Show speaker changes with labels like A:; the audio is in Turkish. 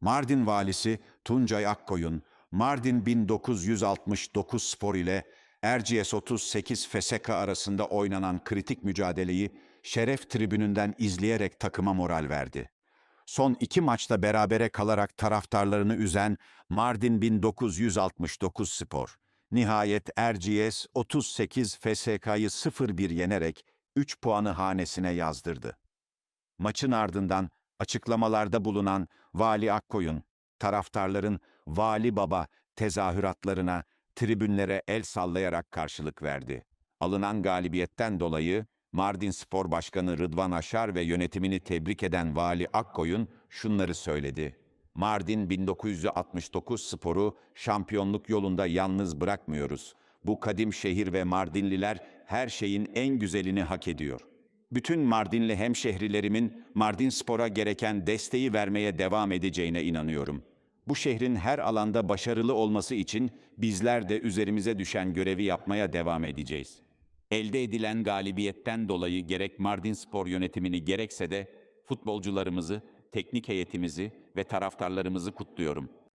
A: Mardin valisi Tuncay Akkoyun, Mardin 1969 spor ile Erciyes 38 FSK arasında oynanan kritik mücadeleyi şeref tribününden izleyerek takıma moral verdi. Son iki maçta berabere kalarak taraftarlarını üzen Mardin 1969 spor. Nihayet Erciyes 38 FSK'yı 0-1 yenerek 3 puanı hanesine yazdırdı. Maçın ardından açıklamalarda bulunan Vali Akkoyun, taraftarların Vali Baba tezahüratlarına, tribünlere el sallayarak karşılık verdi. Alınan galibiyetten dolayı Mardin Spor Başkanı Rıdvan Aşar ve yönetimini tebrik eden Vali Akkoyun şunları söyledi. Mardin 1969 sporu şampiyonluk yolunda yalnız bırakmıyoruz. Bu kadim şehir ve Mardinliler her şeyin en güzelini hak ediyor. Bütün Mardinli hemşehrilerimin Mardin Spor'a gereken desteği vermeye devam edeceğine inanıyorum. Bu şehrin her alanda başarılı olması için bizler de üzerimize düşen görevi yapmaya devam edeceğiz. Elde edilen galibiyetten dolayı gerek Mardin Spor yönetimini gerekse de futbolcularımızı, teknik heyetimizi ve taraftarlarımızı kutluyorum.